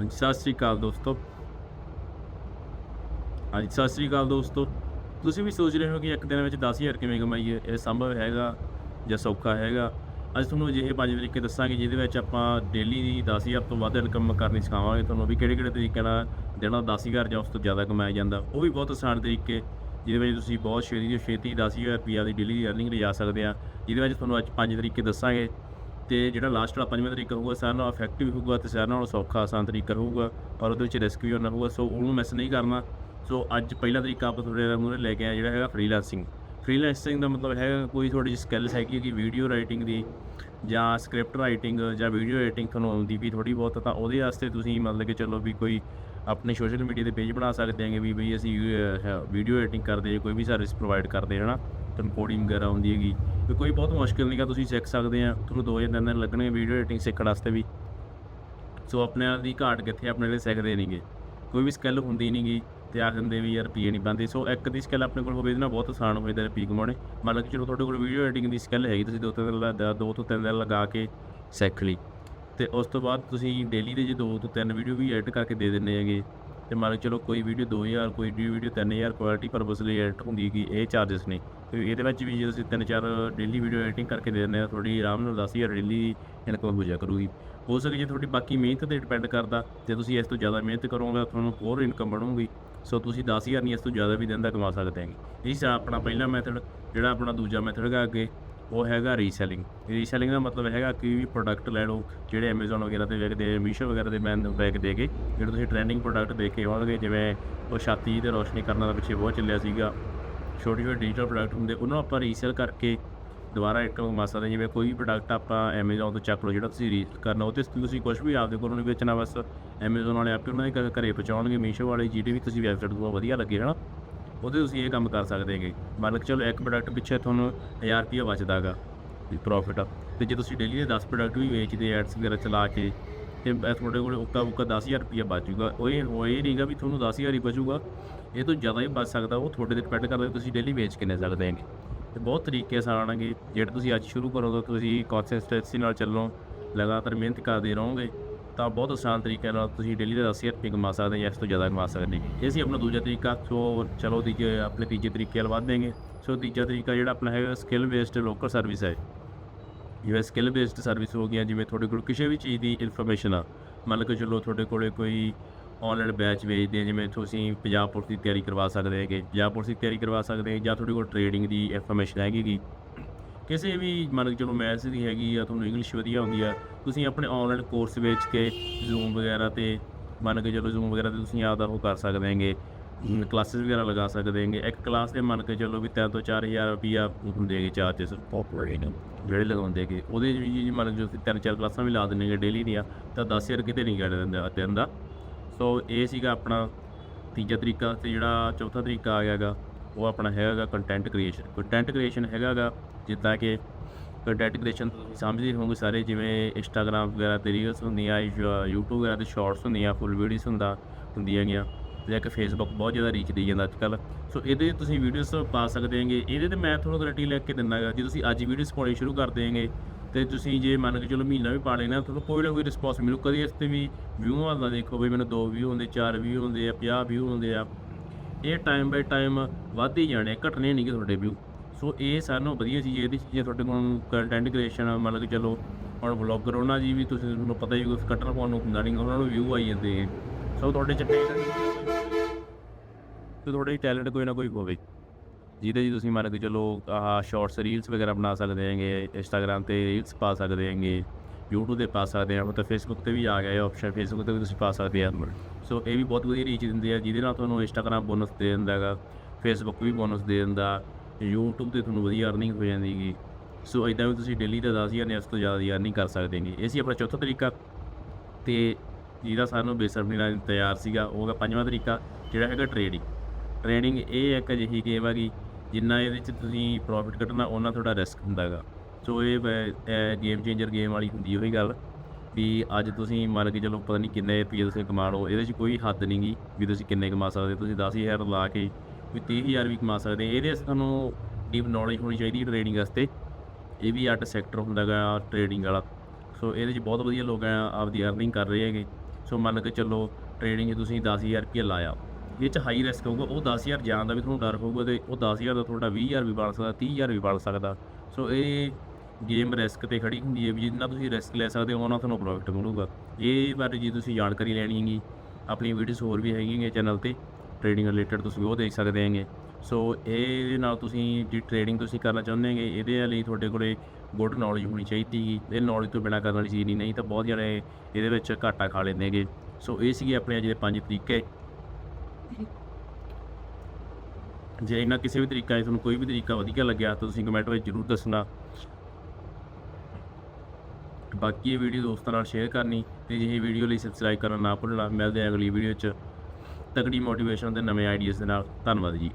ਹਾਂਜੀ, ਸਤਿ ਸ੍ਰੀ ਅਕਾਲ ਦੋਸਤੋ। ਹਾਂਜੀ, ਸਤਿ ਸ੍ਰੀ ਅਕਾਲ ਦੋਸਤੋ। ਤੁਸੀਂ ਵੀ ਸੋਚ ਰਹੇ ਹੋ ਕਿ ਇੱਕ ਦਿਨ ਵਿੱਚ 10000 ਕਿਵੇਂ ਕਮਾਈਏ? ਇਹ ਸੰਭਵ ਹੈਗਾ ਜਾਂ ਸੌਖਾ ਹੈਗਾ? ਅੱਜ ਤੁਹਾਨੂੰ ਅਜਿਹੇ ਪੰਜ ਤਰੀਕੇ ਦੱਸਾਂਗੇ ਜਿਹਦੇ ਵਿੱਚ ਆਪਾਂ ਡੇਲੀ ਦੀ 10000 ਤੋਂ ਵੱਧ ਇਨਕਮ ਕਰਨੀ ਸਿਖਾਵਾਂਗੇ ਤੁਹਾਨੂੰ ਵੀ ਕਿਹੜੇ ਕਿਹੜੇ ਤਰੀਕੇ ਨਾਲ ਜਿਹੜਾ 10000 ਜਾਂ ਉਸ ਤੋਂ ਜ਼ਿਆਦਾ ਕਮਾਇਆ ਜਾਂਦਾ। ਉਹ ਵੀ ਬਹੁਤ ਆਸਾਨ ਤਰੀਕੇ, ਜਿਹਦੇ ਵਿੱਚ ਤੁਸੀਂ ਬਹੁਤ ਛੇਤੀ ਤੋਂ ਛੇਤੀ 10000 ਰੁਪਈਆ ਦੀ ਡੇਲੀ ਦੀ ਅਰਨਿੰਗ ਲਿਜਾ ਸਕਦੇ ਆ। ਜਿਹਦੇ ਵਿੱਚ ਤੁਹਾਨੂੰ ਅੱਜ ਪੰਜ ਤਰੀਕੇ ਦੱਸਾਂਗੇ। ਤੇ ਜਿਹੜਾ ਲਾਸਟ ਵਾਲਾ ਪੰਜਵਾਂ ਤਰੀਕਾ ਹੋਊਗਾ ਸਾਰਿਆਂ ਨਾਲੋਂ ਇਫੈਕਟਿਵ ਹੋਊਗਾ ਤੇ ਸਾਰਿਆਂ ਨਾਲੋਂ ਸੌਖਾ ਆਸਾਨ ਤਰੀਕਾ ਹੋਊਗਾ ਪਰ ਉਹਦੇ ਵਿੱਚ ਰਿਸਕ ਵੀ ਹੋਣਾ ਹੋਊਗਾ ਸੋ ਉਹਨੂੰ ਮਿਸ ਨਹੀਂ ਕਰਨਾ। ਸੋ ਅੱਜ ਪਹਿਲਾ ਤਰੀਕਾ ਆਪਾਂ ਤੁਹਾਡੇ ਮੂਹਰੇ ਲੈ ਕੇ ਆਏ ਜਿਹੜਾ ਹੈਗਾ ਫ੍ਰੀਲਾਂਸਿੰਗ ਫ੍ਰੀਲਾਂਸਿੰਗ ਦਾ ਮਤਲਬ ਹੈਗਾ ਕੋਈ ਤੁਹਾਡੀ ਜਿਹੀ ਸਕਿੱਲਸ ਹੈਗੀ ਕਿ ਵੀਡੀਓ ਰਾਈਟਿੰਗ ਦੀ ਜਾਂ ਸਕ੍ਰਿਪਟ ਰਾਈਟਿੰਗ ਜਾਂ ਵੀਡੀਓ ਐਡੀਟਿੰਗ ਤੁਹਾਨੂੰ ਆਉਂਦੀ ਵੀ ਥੋੜੀ ਬਹੁਤ ਤਾਂ ਉਹਦੇ ਵਾਸਤੇ ਤੁਸੀਂ ਮਤਲਬ ਕਿ ਚਲੋ ਵੀ ਕੋਈ ਆਪਣੇ ਸੋਸ਼ਲ ਮੀਡੀਆ ਦੇ ਪੇਜ ਬਣਾ ਸਕਦੇ ਹੈਗੇ ਵੀ ਬਈ ਅਸੀਂ ਵੀਡੀਓ ਐਡੀਟਿੰਗ ਕਰਦੇ ਹਾਂ, ਕੋਈ ਵੀ ਸਰਵਿਸ ਪ੍ਰੋਵਾਈਡ ਕਰਦੇ ਹਾਂ ਨਾ ਕੋਡਿੰਗ ਵਗੈਰਾ ਹੁੰਦੀ ਹੈਗੀ। ਵੀ ਕੋਈ ਬਹੁਤ ਮੁਸ਼ਕਿਲ ਨਹੀਂਗਾ ਤੁਸੀਂ ਸਿੱਖ ਸਕਦੇ ਆ। ਤੁਹਾਨੂੰ ਦੋ ਜਾਂ ਤਿੰਨ ਦਿਨ ਲੱਗਣਗੇ ਵੀਡੀਓ ਐਡੀਟਿੰਗ ਸਿੱਖਣ ਵਾਸਤੇ ਵੀ। ਸੋ ਆਪਣੇ ਆਪ ਦੀ ਘਾਟ ਕਿੱਥੇ ਆਪਣੇ ਲਈ ਸਿੱਖਦੇ ਨਹੀਂਗੇ ਕੋਈ ਵੀ ਸਕਿੱਲ ਹੁੰਦੀ ਨਹੀਂਗੀ ਤੇ ਆਖ ਦਿੰਦੇ ਵੀ ਯਾਰ ਪੀਏ ਨਹੀਂ ਬੰਦੇ ਸੋ ਇੱਕ ਦੀ ਸਕਿੱਲ ਆਪਣੇ ਕੋਲ ਹੋਵੇ, ਇਹਦੇ ਨਾਲ ਬਹੁਤ ਆਸਾਨ ਹੋਵੇ ਤੇ ਰੁਪਈਏ ਕਮਾਉਣੇ। ਮੰਨ ਲਓ ਕਿ ਚਲੋ ਤੁਹਾਡੇ ਕੋਲ ਵੀਡੀਓ ਐਡੀਟਿੰਗ ਦੀ ਸਕਿੱਲ ਹੈਗੀ, ਤੁਸੀਂ ਦੋ ਤਿੰਨ ਦਿਨ ਲਾ- ਦੋ ਤੋਂ ਤਿੰਨ ਦਿਨ ਲਗਾ ਕੇ ਸਿੱਖ ਲਈ। ਤੇ ਉਸ ਤੋਂ ਬਾਅਦ ਤੁਸੀਂ ਡੇਲੀ ਦੇ ਜੇ ਦੋ ਤੋਂ ਤਿੰਨ ਵੀਡੀਓ ਵੀ ਐਡਿਟ ਕਰਕੇ ਦੇ ਦਿੰਦੇ ਹੈਗੇ। ਤੇ ਮੰਨ ਲਓ ਚਲੋ ਕੋਈ ਵੀਡੀਓ 2000 ਕੋਈ ਵੀਡੀਓ 3000 ਕੁਆਲਿਟੀ ਪਰਪਸ ਲਈ ਐਡਿਟ ਹੁੰਦੀ ਹੈਗੀ ਇਹ ਚਾਰजेस ਨੇ। ਤੇ ਇਹਦੇ ਵਿੱਚ ਵੀ ਜੇ ਤੁਸੀਂ ਤਿੰਨ ਚਾਰ ਡੇਲੀ ਵੀਡੀਓ ਐਡੀਟਿੰਗ ਕਰਕੇ ਦੇ ਦਿੰਦੇ ਆ, ਤੁਹਾਡੀ ਆਰਾਮ ਨਾਲ 10000 ਡੇਲੀ ਇਨਕਮ ਹੋ ਜਾ ਕਰੂਗੀ। ਹੋ ਸਕੇ ਜੇ ਤੁਹਾਡੀ ਬਾਕੀ ਮਿਹਨਤ ਤੇ ਡਿਪੈਂਡ ਕਰਦਾ, ਜੇ ਤੁਸੀਂ ਇਸ ਤੋਂ ਜ਼ਿਆਦਾ ਮਿਹਨਤ ਕਰੋਗੇ ਤਾਂ ਤੁਹਾਨੂੰ ਹੋਰ ਇਨਕਮ ਬਣੂਗੀ। ਸੋ ਤੁਸੀਂ 10000 ਨਹੀਂ ਇਸ ਤੋਂ ਜ਼ਿਆਦਾ ਵੀ ਦਿਨ ਦਾ ਕਮਾ ਸਕਦੇ ਹੈਗੇ। ਇਹ ਸੀ ਆਪਣਾ ਪਹਿਲਾ ਮੈਥਡ ਜਿਹੜਾ ਆਪਣਾ ਦੂਜਾ ਮੈਥਡ ਹੈਗਾ ਅੱਗੇ। ਉਹ ਹੈਗਾ ਰੀਸੈਲਿੰਗ ਰੀਸੈਲਿੰਗ ਦਾ ਮਤਲਬ ਹੈਗਾ ਕਿ ਵੀ ਪ੍ਰੋਡਕਟ ਲੈ ਲਓ, ਜਿਹੜੇ Amazon ਵਗੈਰਾ ਤੇ ਵਿਕਦੇ ਮੀਸ਼ੋ ਵਗੈਰਾ ਦੇ ਮੈਂ ਬੈਗ ਦੇ ਕੇ, ਜਿਹੜੇ ਤੁਸੀਂ ਟ੍ਰੈਂਡਿੰਗ ਪ੍ਰੋਡਕਟ ਦੇਖ ਕੇ ਆਉਣਗੇ ਜਿਵੇਂ ਉਹ ਛਾਤੀ ਤੇ ਰੋਸ਼ਨੀ ਕਰਨ ਦਾ ਪਿੱਛੇ ਬਹੁਤ ਚੱਲਿਆ ਸੀਗਾ, ਛੋਟੇ ਛੋਟੇ ਡਿਜੀਟਲ ਪ੍ਰੋਡਕਟ ਹੁੰਦੇ, ਉਹਨਾਂ ਆਪਾਂ ਰੀਸੇਲ ਕਰਕੇ ਦੁਬਾਰਾ ਇਨਕਮ ਕਮਾ ਸਕਦੇ ਜਿਵੇਂ ਕੋਈ ਵੀ ਪ੍ਰੋਡਕਟ ਆਪਾਂ Amazon ਤੋਂ ਚੱਕ ਲਓ, ਜਿਹੜਾ ਤੁਸੀਂ ਰੀਸੇਲ ਕਰਨਾ ਉਹ ਤੇ ਤੁਸੀਂ ਕੁਝ ਵੀ ਆਪਦੇ ਕੋਲੋਂ ਨਹੀਂ ਵੇਚਣਾ, ਬਸ Amazon ਵਾਲੇ ਆਪੇ ਉਹਨਾਂ ਦੇ ਘ- ਘਰੇ ਪਹੁੰਚਾਉਣਗੇ ਮੀਸ਼ੋ ਵਾਲੇ, ਜਿਹੜੇ ਵੀ ਤੁਸੀਂ ਵੈਬਸਾਈਟ ਤੋਂ ਵਧੀਆ ਲੱਗੇ ਹਨਾ ਉਹਦੇ ਤੁਸੀਂ ਇਹ ਕੰਮ ਕਰ ਸਕਦੇ ਹੈਗੇ। ਮੰਨ ਲਓ ਚਲੋ ਇੱਕ ਪ੍ਰੋਡਕਟ ਪਿੱਛੇ ਤੁਹਾਨੂੰ 1000 ਰੁਪਈਆ ਬਚਦਾਗਾ ਵੀ ਪ੍ਰੋਫਿਟ ਤੇ ਜੇ ਤੁਸੀਂ ਡੇਲੀ ਦੇ 10 ਪ੍ਰੋਡਕਟ ਵੀ ਵੇਚਦੇ ਐਡਸ ਵਗੈਰਾ ਚਲਾ ਕੇ, ਤੇ ਇਹ ਤੁਹਾਡੇ ਕੋਲ ਉੱਕਾ ਉੱਕਾ 10000 ਰੁਪਈਆ ਬਚੂਗਾ ਉਹ ਇਹ ਉਹ ਇਹ ਨਹੀਂਗਾ ਵੀ ਤੁਹਾਨੂੰ 10000 ਹੀ ਬਚੂਗਾ। ਇਹ ਤੋਂ ਜ਼ਿਆਦਾ ਹੀ ਬਚ ਸਕਦਾ, ਉਹ ਤੁਹਾਡੇ ਤੇ ਡਿਪੈਂਡ ਕਰਦਾ ਵੀ ਤੁਸੀਂ ਡੇਲੀ ਵੇਚ ਕਿੰਨੇ ਸਕਦੇ ਹੈਗੇ। ਤੇ ਬਹੁਤ ਤਰੀਕੇ ਆਸਾਨ ਜਿਹੜੇ ਤੁਸੀਂ ਅੱਜ ਸ਼ੁਰੂ ਕਰੋਗੇ, ਤੁਸੀਂ ਕੰਸਿਸਟੈਂਸੀ ਨਾਲ ਚੱਲੋ, ਲਗਾਤਾਰ ਮਿਹਨਤ ਕਰਦੇ ਰਹੋਗੇ। ਤਾਂ ਬਹੁਤ ਆਸਾਨ ਤਰੀਕੇ ਨਾਲ ਤੁਸੀਂ ਡੇਲੀ ਦਾ 10000 ਰੁਪਏ ਕਮਾ ਸਕਦੇ ਜਾਂ ਇਸ ਤੋਂ ਜ਼ਿਆਦਾ ਕਮਾ ਸਕਦੇ ਇਹ ਸੀ ਆਪਣਾ ਦੂਜਾ ਤਰੀਕਾ, ਸੋ ਚਲੋ ਤੀਜੇ ਆਪਣੇ ਤੀਜੇ ਤਰੀਕੇ ਵੱਲ ਵਧਾਂਗੇ ਸੋ ਤੀਜਾ ਤਰੀਕਾ ਜਿਹੜਾ ਆਪਣਾ ਹੈਗਾ ਸਕਿੱਲ ਬੇਸਡ ਲੋਕਲ ਸਰਵਿਸ ਹੈ। ਜਿਵੇਂ ਸਕਿੱਲ ਬੇਸਡ ਸਰਵਿਸ ਹੋ ਗਿਆ ਜਿਵੇਂ ਤੁਹਾਡੇ ਕੋਲ ਕਿਸੇ ਵੀ ਚੀਜ਼ ਦੀ ਇਨਫੋਰਮੇਸ਼ਨ ਆ। ਮੰਨ ਲਓ ਕਿ ਚਲੋ ਤੁਹਾਡੇ ਕੋਲੇ ਕੋਈ ਆਨਲਾਈਨ ਬੈਚ ਵੇਚਦੇ ਆ, ਜਿਵੇਂ ਤੁਸੀਂ ਪੰਜਾਬ ਪੁਲਿਸ ਦੀ ਤਿਆਰੀ ਕਰਵਾ ਸਕਦੇ ਹੈਗੇ। ਪੰਜਾਬ ਪੁਲਿਸ ਦੀ ਤਿਆਰੀ ਕਰਵਾ ਸਕਦੇ ਜਾਂ ਤੁਹਾਡੇ ਕੋਲ ਟ੍ਰੇਡਿੰਗ ਦੀ ਇਨਫੋਰਮੇਸ਼ਨ ਹੈਗੀ ਕਿਸੇ ਵੀ ਮੰਨ ਕੇ ਚਲੋ ਮੈਥਸ ਦੀ ਹੈਗੀ ਆ, ਤੁਹਾਨੂੰ ਇੰਗਲਿਸ਼ ਵਧੀਆ ਆਉਂਦੀ ਆ, ਤੁਸੀਂ ਆਪਣੇ ਆਨਲਾਈਨ ਕੋਰਸ ਵੇਚ ਕੇ ਜ਼ੂਮ ਵਗੈਰਾ ਤੇ ਮੰਨ ਕੇ ਚਲੋ ਜ਼ੂਮ ਵਗੈਰਾ ਤੇ ਤੁਸੀਂ ਆਪਦਾ ਉਹ ਕਰ ਸਕਦੇ ਹੈਗੇ ਕਲਾਸਿਸ ਵਗੈਰਾ ਲਗਾ ਸਕਦੇ ਹੈਗੇ। ਇੱਕ ਕਲਾਸ ਦੇ ਮੰਨ ਕੇ ਚਲੋ ਵੀ 3 ਤੋਂ 4000 ਰੁਪਿਆ ਹੁੰਦੇ ਹੈਗੇ ਚਾਰजेस ਜਿਹੜੇ ਲਗਾਉਂਦੇ ਹੈਗੇ। ਉਹਦੇ ਵਿੱਚ ਵੀ ਜੀ ਮੰਨ ਲਓ ਤੁਸੀਂ ਤਿੰਨ ਚਾਰ ਕਲਾਸਾਂ ਵੀ ਲਾ ਦਿੰਦੇ ਹੈਗੇ ਡੇਲੀ ਦੀਆਂ, ਤਾਂ 10000 ਕਿਤੇ ਨਹੀਂ ਕੱਢ ਦਿੰਦਾ ਦਿਨ ਦਾ। ਸੋ ਇਹ ਸੀਗਾ ਆਪਣਾ ਤੀਜਾ ਤਰੀਕਾ ਤੇ ਜਿਹੜਾ ਚੌਥਾ ਤਰੀਕਾ ਆ ਗਿਆਗਾ। ਉਹ ਆਪਣਾ ਹੈਗਾ ਕੰਟੈਂਟ ਕ੍ਰੀਏਸ਼ਨ ਕੰਟੈਂਟ ਕ੍ਰੀਏਸ਼ਨ ਹੈਗਾਗਾ, ਜਿੱਦਾਂ ਕਿ ਕੰਟੈਂਟ ਕ੍ਰੀਏਸ਼ਨ ਤੁਸੀਂ ਸਮਝਦੇ ਹੋਵੋਗੇ ਸਾਰੇ, ਜਿਵੇਂ ਇੰਸਟਾਗ੍ਰਾਮ ਵਗੈਰਾ ਤੇ ਰੀਲਸ ਹੁੰਦੀਆਂ ਯਾ- YouTube ਵਗੈਰਾ ਤੇ ਸ਼ਾਰਟਸ ਹੁੰਦੀਆਂ ਫੁੱਲ ਵੀਡੀਓਸ ਹੁੰਦਾ, ਹੁੰਦੀਆਂ ਗੀਆਂ। ਜਾਂ ਕਿ ਫੇਸਬੁੱਕ ਬਹੁਤ ਜ਼ਿਆਦਾ ਰੀਚ ਦੇਈ ਜਾਂਦਾ ਅੱਜ ਕੱਲ੍ਹ। ਸੋ ਇਹਦੇ 'ਤੇ ਤੁਸੀਂ ਵੀਡੀਓਸ ਪਾ ਸਕਦੇ ਹੈਗੇ। ਇਹਦੇ ਤੇ ਮੈਂ ਤੁਹਾਨੂੰ ਗਾਰੰਟੀ ਲੈ ਕੇ ਦਿੰਦਾ ਗਾ, ਜੇ ਤੁਸੀਂ ਅੱਜ ਵੀਡੀਓਜ਼ ਪਾਉਣੀ ਸ਼ੁਰੂ ਕਰ ਦੇਗੇ ਤੇ ਤੁਸੀਂ ਜੇ ਮੰਨ ਕੇ ਚਲੋ ਮਹੀਨਾ ਵੀ ਪਾ ਲੈਣਾ, ਤੁਹਾਨੂੰ ਕੋਈ ਨਾ ਕੋਈ ਰਿਸਪੌਂਸ ਮਿਲੂ। ਕਦੀ ਇਸ ਤੇ ਵੀ ਵਿਊ ਵੱਲ ਦੇਖੋ ਵੀ ਮੈਨੂੰ 2 ਵਿਊ ਹੁੰਦੇ 4 ਵਿਊ ਹੁੰਦੇ ਆ 50 ਵਿਊ ਹੁੰਦੇ ਆ। ਇਹ ਟਾਈਮ ਬਾਈ ਟਾਈਮ ਵੱਧ ਹੀ ਜਾਣੇ, ਘਟਣੇ ਨਹੀਂ ਨਹੀਂਗੇ ਤੁਹਾਡੇ ਵਿਊ ਸੋ ਇਹ ਸਾਨੂੰ ਵਧੀਆ ਚੀਜ਼, ਇਹਦੀ ਜੇ ਤੁਹਾਡੇ ਕੋਲ ਕੰਟੈਂਟ ਕ੍ਰੀਏਸ਼ਨ ਮੰਨ ਲਓ ਕਿ ਚਲੋ, ਹੁਣ ਵਲੌਗਰ ਉਹਨਾਂ ਜੀ ਵੀ ਤੁਸੀਂ ਤੁਹਾਨੂੰ ਪਤਾ ਹੀ ਕੋਈ ਕੱਟਰ ਪਾਉਣ ਨੂੰ ਹੁੰਦਾ ਨਹੀਂ ਉਹਨਾਂ ਨੂੰ ਵਿਊ ਆਈ ਜਾਂਦੇ ਸੋ ਤੁਹਾਡੇ ਚ ਤੇ ਤੁਹਾਡੇ ਟੈਲੈਂਟ ਕੋਈ ਨਾ ਕੋਈ ਹੋਵੇ। ਜਿਹਦੇ ਜੀ ਤੁਸੀਂ ਮੰਨ ਕੇ ਚਲੋ, ਆਹ ਸ਼ਾਰਟਸ ਰੀਲਸ ਵਗੈਰਾ ਬਣਾ ਸਕਦੇ ਹੈਗੇ ਇੰਸਟਾਗ੍ਰam ਤੇ ਰੀਲਸ ਪਾ ਸਕਦੇ ਹੈਗੇ। YouTube ਤੇ ਪਾ ਸਕਦੇ ਆ ਤਾਂ Facebook ਤੇ ਵੀ ਆ ਗਿਆ ਇਹ ਆਪਸ਼ਨ Facebook ਤੇ ਵੀ ਤੁਸੀਂ ਪਾ ਸਕਦੇ ਆ। ਸੋ ਇਹ ਵੀ ਬਹੁਤ ਵਧੀਆ ਰੀਚ ਦਿੰਦੇ ਆ ਜਿਹਦੇ ਨਾਲ ਤੁਹਾਨੂੰ ਇੰਸਟਾਗ੍ਰam ਬੋਨਸ ਦੇ ਦਿੰਦਾ ਹੈਗਾ Facebook ਵੀ ਬੋਨਸ ਦੇ ਦਿੰਦਾ YouTube ਤੇ ਤੁਹਾਨੂੰ ਵਧੀਆ ਅਰਨਿੰਗ ਹੋ ਜਾਂਦੀ ਹੈਗੀ। ਸੋ ਇਦਾਂ ਵੀ ਤੁਸੀਂ ਡੇਲੀ ਦਾ 10000 ਜਾਂ ਇਸ ਤੋਂ ਜ਼ਿਆਦਾ ਦੀ ਅਰਨਿੰਗ ਕਰ ਸਕਦੇ ਹੈਗੇ। ਇਹ ਸੀ ਆਪਣਾ ਚੌਥਾ ਤਰੀਕਾ ਤੇ ਜਿਹਦਾ ਸਾਨੂੰ ਬੇਸਬਰੀ ਨਾਲ ਤਿਆਰ ਸੀਗਾ ਉਹ ਹੈਗਾ ਪੰਜਵਾਂ ਤਰੀਕਾ ਜਿਹੜਾ ਹੈਗਾ ਟ੍ਰੇਡਿੰਗ ਟ੍ਰੇਡਿੰਗ ਇਹ ਇੱਕ ਅਜਿਹੀ ਗੇਮ ਹੈਗੀ ਜਿੰਨਾ ਇਹਦੇ ਵਿੱਚ ਤੁਸੀਂ ਪ੍ਰੋਫਿਟ ਕੱਢਣਾ ਉਹਨਾਂ ਤੁਹਾਡਾ ਰਿਸਕ ਹੁੰਦਾ ਹੈਗਾ। ਸੋ ਇਹ ਗੇਮ ਚੇਂਜਰ ਗੇਮ ਵਾਲੀ ਹੁੰਦੀ ਉਹੀ ਗੱਲ ਵੀ ਅੱਜ ਤੁਸੀਂ ਮੰਨ ਕੇ ਚਲੋ ਪਤਾ ਨਹੀਂ ਕਿੰਨੇ ਰੁਪਏ ਤੁਸੀਂ ਕਮਾ ਲਓ, ਇਹਦੇ 'ਚ ਕੋਈ ਹੱਦ ਨਹੀਂ ਨਹੀਂਗੀ ਵੀ ਤੁਸੀਂ ਕਿੰਨੇ ਕਮਾ ਸਕਦੇ ਤੁਸੀਂ 10000 ਲਾ ਕੇ ਵੀ 30000 ਵੀ ਕਮਾ ਸਕਦੇ ਇਹਦੇ ਤੁਹਾਨੂੰ ਡੀਪ ਨੌਲੇਜ ਹੋਣੀ ਚਾਹੀਦੀ ਹੈ ਟ੍ਰੇਡਿੰਗ ਵਾਸਤੇ। ਇਹ ਵੀ ਅੱਡ ਸੈਕਟਰ ਹੁੰਦਾ ਗਾ ਟ੍ਰੇਡਿੰਗ ਵਾਲਾ। ਸੋ ਇਹਦੇ 'ਚ ਬਹੁਤ ਵਧੀਆ ਲੋਕ ਆ, ਆਪਦੀ ਅਰਨਿੰਗ ਕਰ ਰਹੇ ਹੈਗੇ। ਸੋ ਮੰਨ ਕੇ ਚੱਲੋ ਟ੍ਰੇਡਿੰਗ 'ਚ ਤੁਸੀਂ 10000 ਰੁਪਏ ਲਾਇਆ। ਇਹ 'ਚ ਹਾਈ ਰਿਸਕ ਹੋਊਗਾ, ਉਹ 10000 ਜਾਣ ਦਾ ਵੀ ਤੁਹਾਨੂੰ ਡਰ ਹੋਊਗਾ ਤੇ ਉਹ 10000 ਦਾ ਤੁਹਾਡਾ 20000 ਵੀ ਬਣ ਸਕਦਾ 30000 ਵੀ ਬਣ ਸਕਦਾ। ਸੋ ਇਹ ਗੇਮ ਰਿਸਕ ਤੇ ਖੜੀ ਹੁੰਦੀ ਹੈ ਵੀ ਜਿੰਨਾ ਤੁਸੀਂ ਰਿਸਕ ਲੈ ਸਕਦੇ ਹੋ, ਉਹਨਾਂ ਤੁਹਾਨੂੰ ਪ੍ਰੋਫਿਟ ਮਿਲੂਗਾ। ਇਹ ਬਾਰੇ ਜੇ ਤੁਸੀਂ ਜਾਣਕਾਰੀ ਲੈਣੀ ਹੈਗੀ, ਆਪਣੀ ਵੀਡੀਓਜ਼ ਹੋਰ ਵੀ ਹੈਗੀਆਂ ਚੈਨਲ ਤੇ ਟ੍ਰੇਡਿੰਗ ਰਿਲੇਟਡ ਤੁਸੀਂ ਉਹ ਦੇਖ ਸਕਦੇ ਹੈਗੇ। ਸੋ ਇਹਦੇ ਨਾਲ ਤੁਸੀਂ ਜਿਹੜੀ ਟ੍ਰੇਡਿੰਗ ਤੁਸੀਂ ਕਰਨਾ ਚਾਹੁੰਦੇ ਹੈਗੇ, ਇਹਦੇ ਲਈ ਤੁਹਾਡੇ ਕੋਲੇ ਗੁੱਡ ਨੌਲੇਜ ਹੋਣੀ ਚਾਹੀਦੀ ਹੈਗੀ। ਇਹ ਨੌਲੇਜ ਤੋਂ ਬਿਨਾ ਕਰਨ ਵਾਲੀ ਚੀਜ਼ ਨਹੀਂ ਨਹੀਂ ਤਾਂ ਬਹੁਤ ਜਣੇ ਇਹਦੇ ਵਿੱਚ ਘਾਟਾ ਖਾ ਲੈਂਦੇ ਹੈਗੇ। ਸੋ ਇਹ ਸੀਗੇ ਆਪਣੇ ਅੱਜ ਦੇ ਪੰਜ ਤਰੀਕੇ। ਜੇ ਇਹਨਾਂ ਕਿਸੇ ਵੀ ਤਰੀਕਾ ਤੁਹਾਨੂੰ ਕੋਈ ਵੀ ਤਰੀਕਾ ਵਧੀਆ ਲੱਗਿਆ ਤਾਂ ਤੁਸੀਂ ਕਮੈਂਟ ਵਿੱਚ ਜ਼ਰੂਰ ਦੱਸਣਾ। ਬਾਕੀ ਇਹ ਵੀਡੀਓ ਦੋਸਤਾਂ ਨਾਲ ਸ਼ੇਅਰ ਕਰਨੀ ਤੇ ਜੇ ਇਹ ਵੀਡੀਓ ਲਈ ਸਬਸਕ੍ਰਾਈਬ ਕਰਨਾ ਨਾ ਭੁੱਲਣਾ, ਮਿਲਦੇ ਹਾਂ ਅਗਲੀ ਵੀਡੀਓ 'ਚ ਤਕੜੀ ਮੋਟੀਵੇਸ਼ਨ ਤੇ ਨਵੇਂ ਆਈਡੀਆਜ਼ ਦੇ ਨਾਲ। ਧੰਨਵਾਦ ਜੀ।